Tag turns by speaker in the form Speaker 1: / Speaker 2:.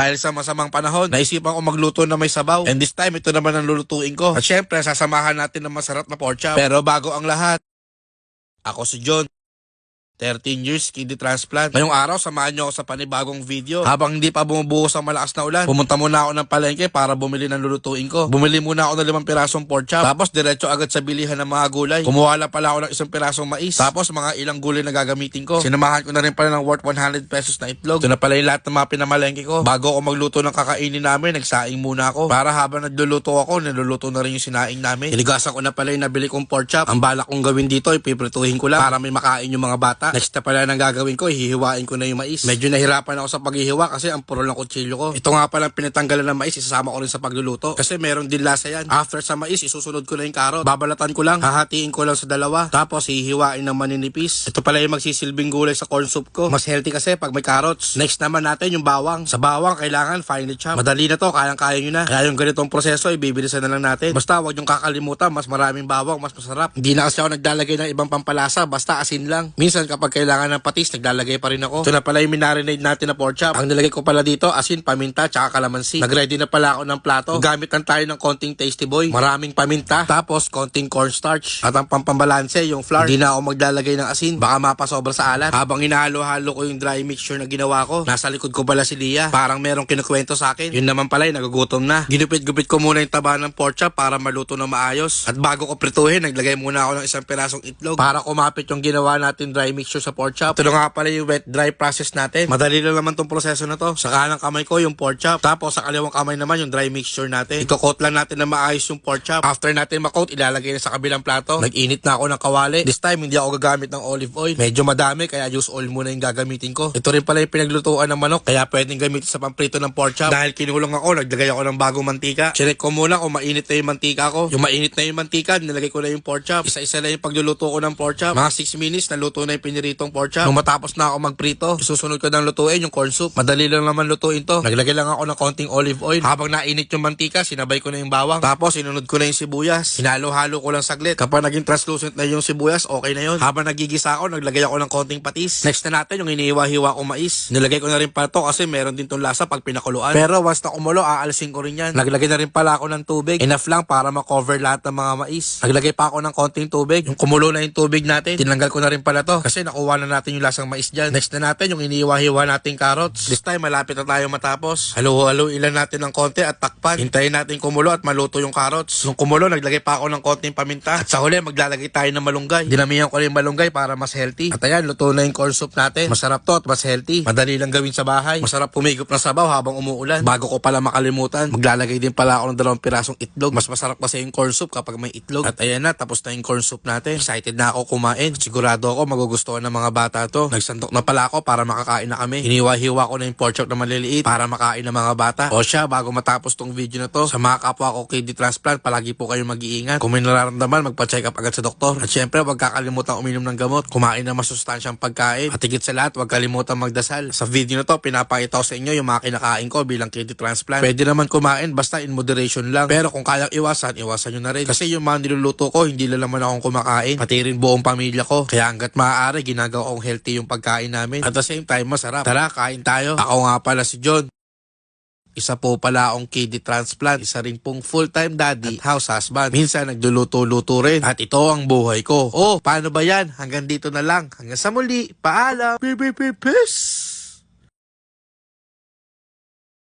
Speaker 1: Dahil sa masamang panahon, naisipan ko magluto na may sabaw. And this time, ito naman ang lulutuin ko. At syempre, sasamahan natin ng masarap na pork chop. Pero bago ang lahat, ako si John. 13 years kidney transplant. Ngayong araw, samahan niyo ako sa panibagong video. Habang hindi pa bumubuhos ang malakas na ulan, pumunta muna ako ng palengke para bumili ng lulutuin ko. Bumili muna ako ng limang pirasong pork chop. Tapos diretso agad sa bilihan ng mga gulay. Kumuha lang pala ako ng isang pirasong mais. Tapos mga ilang gulay na gagamitin ko. Sinamahan ko na rin pala ng worth 100 pesos na itlog. Ito na pala yung lahat ng mga pinamalengke ko. Bago ako magluto ng kakainin namin, nagsaing muna ako. Para habang nagluluto ako, niluluto na rin yung sinaing namin. Iligasan ko na pala yung nabili kong pork chop. Ang balak kong gawin dito, ipiprituhin ko lang para may makain yung mga bata. Next na pala nang gagawin ko, hihiwain ko na yung mais. Medyo nahirapan ako sa paghihiwa kasi ang puro ng kutsilyo ko. Ito nga pala pinatanggalan ng mais, isasama ko rin sa pagluluto. Kasi meron din lasa yan. After sa mais, isusunod ko na yung karot. Babalatan ko lang, hahatiin ko lang sa dalawa. Tapos hihiwain ng maninipis. Ito pala yung magsisilbing gulay sa corn soup ko. Mas healthy kasi pag may carrots. Next naman natin yung bawang. Sa bawang, kailangan finely chop. Madali na to, kayang-kaya nyo na. Kaya yung ganitong proseso, ibibilisan na lang natin. Basta wag yung kakalimutan, mas maraming bawang, mas masarap. Hindi na kasi ako naglalagay ng ibang pampalasa, basta asin lang. Minsan kapag kailangan ng patis, naglalagay pa rin ako. Ito na pala yung minarinade natin na pork chop. Ang nilagay ko pala dito, asin, paminta, tsaka kalamansi. Nagready na pala ako ng plato. Gamit lang tayo ng konting tasty boy. Maraming paminta, tapos konting cornstarch. At ang pampambalanse, yung flour. Hindi na ako maglalagay ng asin, baka mapasobra sa alat. Habang hinahalo-halo ko yung dry mixture na ginawa ko, nasa likod ko pala si Lia. Parang merong kinukwento sa akin. Yun naman pala, yung nagugutom na. Ginupit-gupit ko muna yung taba ng pork chop para maluto na maayos. At bago ko prituhin, naglagay muna ako ng isang pirasong itlog para kumapit yung ginawa natin dry mixture sa pork chop. Ito na nga pala yung wet dry process natin. Madali lang naman tong proseso na to. Sa kanang kamay ko yung pork chop. Tapos sa kaliwang kamay naman yung dry mixture natin. Iko-coat lang natin na maayos yung pork chop. After natin ma-coat, ilalagay na sa kabilang plato. Nag-init na ako ng kawali. This time, hindi ako gagamit ng olive oil. Medyo madami, kaya use oil muna yung gagamitin ko. Ito rin pala yung pinaglutuan ng manok, kaya pwedeng gamitin sa pamprito ng pork chop. Dahil kinulong ako, naglagay ako ng bagong mantika. Chinek ko muna kung mainit na yung mantika ko. Yung mainit na yung mantika, nilagay ko na yung pork chop. Isa-isa lang yung pagluluto ko ng pork chop. Mga 6 minutes, naluto na yung piniritong pork chop. Nung matapos na ako magprito, susunod ko ng lutuin yung corn soup. Madali lang naman lutuin to. Naglagay lang ako ng konting olive oil. Habang nainit yung mantika, sinabay ko na yung bawang. Tapos sinunod ko na yung sibuyas. Hinalo-halo ko lang saglit. Kapag naging translucent na yung sibuyas, okay na yun. Habang nagigisa ako, naglagay ako ng konting patis. Next na natin yung inihiwa-hiwa ko mais. Nilagay ko na rin pa to kasi meron din tong lasa pag pinakuluan. Pero once na kumulo, aalisin ko rin yan. Naglagay na rin pala ako ng tubig. Enough lang para ma-cover lahat ng mga mais. Naglagay pa ako ng konting tubig. Yung kumulo na yung tubig natin, tinanggal ko na rin pala to kasi nakuha na natin yung lasang mais dyan. Next na natin yung inihiwa-hiwa nating carrots. This time, malapit na tayo matapos. Halo-halo ilan natin ng konti at takpan. Hintayin natin kumulo at maluto yung carrots. Yung kumulo, naglagay pa ako ng konting paminta. At sa huli, maglalagay tayo ng malunggay. Dinamihan ko rin yung malunggay para mas healthy. At ayan, luto na yung corn soup natin. Masarap to at mas healthy. Madali lang gawin sa bahay. Masarap pumigop ng sabaw habang umuulan. Bago ko pala makalimutan, maglalagay din pala ako ng dalawang pirasong itlog. Mas masarap kasi yung corn soup kapag may itlog. At ayan na, tapos na yung corn soup natin. Excited na ako kumain. Sigurado ako magugustuhan ng mga bata to. Nagsandok na pala ako para makakain na kami. Hiniwa-hiwa ko na yung pork chop na maliliit para makain ng mga bata. O siya, bago matapos tong video na to, sa mga kapwa ko kidney transplant, palagi po kayong mag-iingat. Kung may nararamdaman, magpa-check up agad sa doktor. At syempre, huwag kakalimutan uminom ng gamot. Kumain ng masustansyang pagkain. At higit sa lahat, huwag kalimutan magdasal. Sa video na to, pinapakita ko sa inyo yung mga kinakain ko bilang kidney transplant. Pwede naman kumain basta in moderation lang. Pero kung kayang iwasan, iwasan nyo na rin. Kasi yung mga niluluto ko, hindi lang naman akong kumakain. Pati rin buong pamilya ko. Kaya hanggat maaari, ginagawa kong healthy yung pagkain namin. At the same time, masarap. Tara, kain tayo. Ako nga pala si John. Isa po pala akong kidney transplant. Isa rin pong full-time daddy at house husband. Minsan nagluluto-luto rin. At ito ang buhay ko. Oh, paano ba yan? Hanggang dito na lang. Hanggang sa muli. Paalam. Peace.